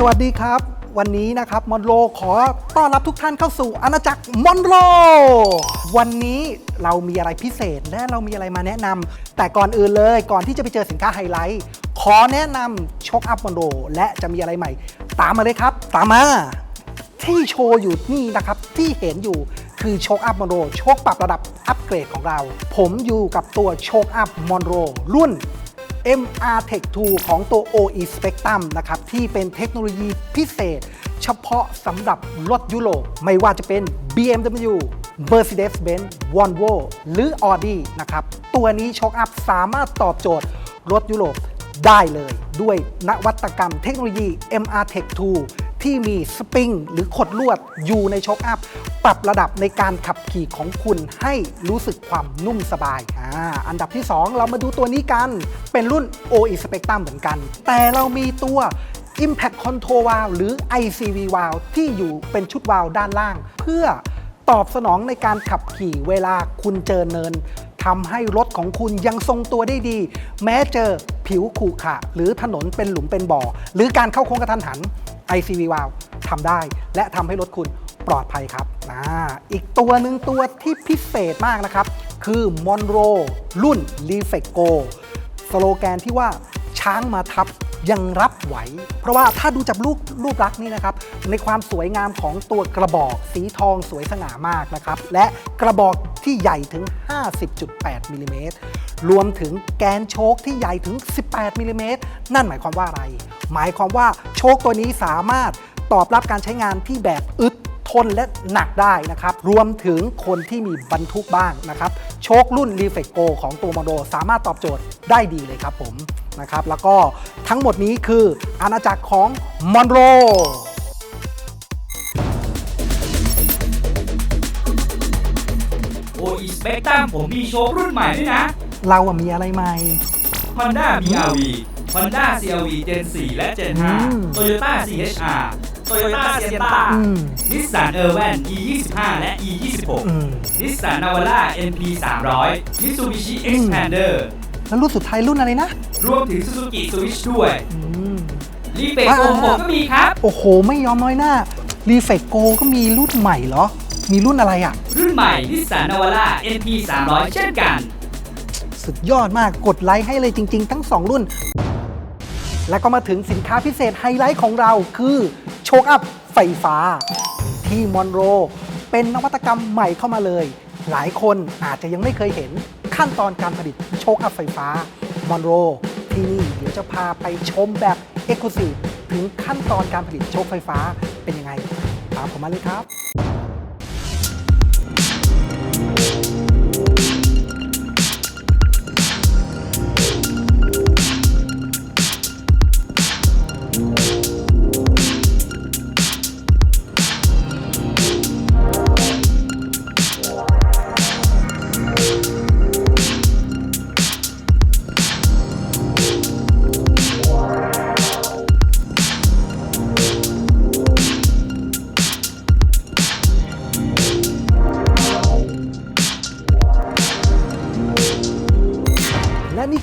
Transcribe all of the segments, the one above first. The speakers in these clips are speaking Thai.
สวัสดีครับ วันนี้นะครับมอนโรขอต้อนรับทุกท่านเข้าสู่อาณาจักรมอนโรวันนี้เรามีอะไรพิเศษและเรามีอะไรมาแนะนำแต่ก่อนอื่นเลยก่อนที่จะไปเจอสินค้าไฮไลท์ ขอแนะนำช็อคอัพมอนโรและจะมีอะไรใหม่ ตามมาเลยครับ ตามมา ที่โชว์อยู่นี่นะครับ ที่เห็นอยู่คือโชคอัพมอนโรโชคปรับระดับอัปเกรดของเรา ผมอยู่กับตัวโชคอัพมอนโรรุ่น MR Tech 2 ของตัว OE Spectrum นะครับที่เป็นเทคโนโลยีพิเศษ เฉพาะสำหรับรถยุโรปไม่ว่าจะเป็น BMW Mercedes-Benz Volvo หรือ Audi นะครับ ตัวนี้ช็อคอัพสามารถตอบโจทย์รถยุโรปได้เลย ด้วยนวัตกรรมเทคโนโลยี MR Tech 2 ที่มีสปริงหรือขดลวดอยู่ในโชคอัพ ปรับระดับในการขับขี่ของคุณให้รู้สึกความนุ่มสบายอาอันดับที่ 2 เรามาดูตัวนี้กัน เป็นรุ่น OE Spectrum เหมือนกัน แต่เรามีตัว Impact Control Valve หรือ ICV Valve ที่อยู่เป็นชุดวาล์วด้านล่าง เพื่อตอบสนองในการขับขี่เวลาคุณเจอเนินทำให้รถของคุณยังทรงตัวได้ดี แม้เจอ ผิวขรุขระหรือถนนเป็นหลุมเป็นบ่อ หรือการเข้าโค้งกระทันหัน ICV Valve ทำได้ และทำให้รถคุณปลอดภัยครับอาอีกตัวหนึ่งตัวที่พิเศษมากนะครับ คือ Monroe รุ่น r e f e c Go สโลแกนที่ว่าช้างมาทับ ยังรับไหว เพราะว่าถ้าดูจากรูปรูปลักษณ์นี่นะครับ ในความสวยงามของตัวกระบอกสีทองสวยสง่ามากนะครับ และกระบอกที่ใหญ่ถึง 50.8มิลลิเมตรรวมถึงแกนโชคที่ใหญ่ถึง 18มิลลิเมตรนั่นหมายความว่าอะไร หมายความว่าโชคตัวนี้สามารถตอบรับการใช้งานที่แบบอึดทนและหนักได้นะครับ รวมถึงคนที่มีบรรทุกบ้างนะครับ โชครุ่น r e f l e x Go ของตัวมอโดสามารถตอบโจทย์ได้ดีเลยครับผม นะครับ แล้วก็ทั้งหมดนี้คืออาณาจักรของมอนโรโออีสเปกตรัมผมมีโชว์รุ่นใหม่ด้วยนะ เราอะมีอะไรใหม่ Honda BRV Honda CRV Gen 4 และ Gen อืม 5 Toyota CHR Toyota Sienna อืม Nissan Erwan E25 และ E26 อืม Nissan Navara NP 300 Mitsubishi Xpander แล้วรุ่นสุดท้ายรุ่นอะไรนะ รวมถึง Suzuki Switch ด้วยอืมรีเฟกโอโก็มีครับ โอ้โห ไม่ยอมน้อยหน้า r e f l e x Go ก็มีรุ่นใหม่เหรอ มีรุ่นอะไรอะรุ่นใหม่ Nissan Navara NP 300เช่นกัน สุดยอดมากกดไลค์ให้เลยจริง ๆ ทั้ง 2 รุ่น แล้วก็มาถึงสินค้าพิเศษไฮไลท์ของเราคือโชคอัพไฟฟ้า ที่มอนโร เป็นนวัตกรรมใหม่เข้ามาเลย หลายคนอาจจะยังไม่เคยเห็น ขั้นตอนการผลิตโชคอัพไฟฟ้ามอนโรที่นี่เดี๋ยวจะพาไปชมแบบเอ็กซ์คลูซีฟถึงขั้นตอนการผลิตโชคไฟฟ้าเป็นยังไง ตามผมมาเลยครับ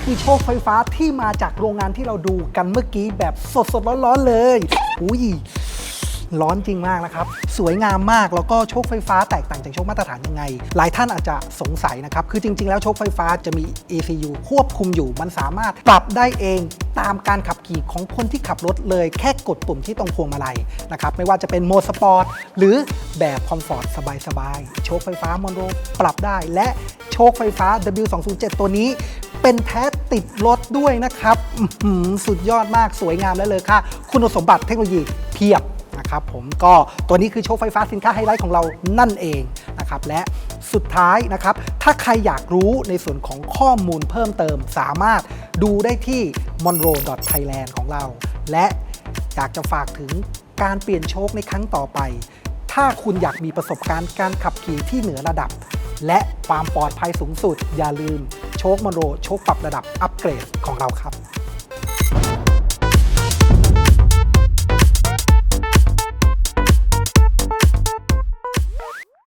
คือโชคไฟฟ้าที่มาจากโรงงานที่เราดูกันเมื่อกี้แบบสดๆร้อนๆเลยอุ้ยร้อนจริงมากนะครับ สวยงามมากแล้วก็โชคไฟฟ้าแตกต่างจากโชคมาตรฐานยังไง หลายท่านอาจจะสงสัยนะครับ คือจริง ๆ แล้วโชคไฟฟ้าจะมี ECU ควบคุมอยู่ มันสามารถปรับได้เองตามการขับขี่ของคนที่ขับรถเลย แค่กดปุ่มที่ตรงพวงมาลัยนะครับ ไม่ว่าจะเป็นโหมดสปอร์ตหรือแบบคอมฟอร์ตสบายๆโชคไฟฟ้ามอนโรปรับได้และโชคไฟฟ้า W207 ตัวนี้เป็นแท้ ติดรถด้วยนะครับสุดยอดมากสวยงามและเลยค่ะ คุณสมบัติเทคโนโลยีเพียบนะครับผมก็ตัวนี้คือโชว์ไฟฟ้าสินค้าไฮไลท์ของเรานั่นเองนะครับและสุดท้ายนะครับ ถ้าใครอยากรู้ในส่วนของข้อมูลเพิ่มเติม สามารถดูได้ที่ monroe.thailand ของเรา และอยากจะฝากถึงการเปลี่ยนโชคในครั้งต่อไป ถ้าคุณอยากมีประสบการณ์การขับขี่ที่เหนือระดับ และความปลอดภัยสูงสุดอย่าลืมโชคมอนโรโชคปรับระดับอัปเกรดของเราครับ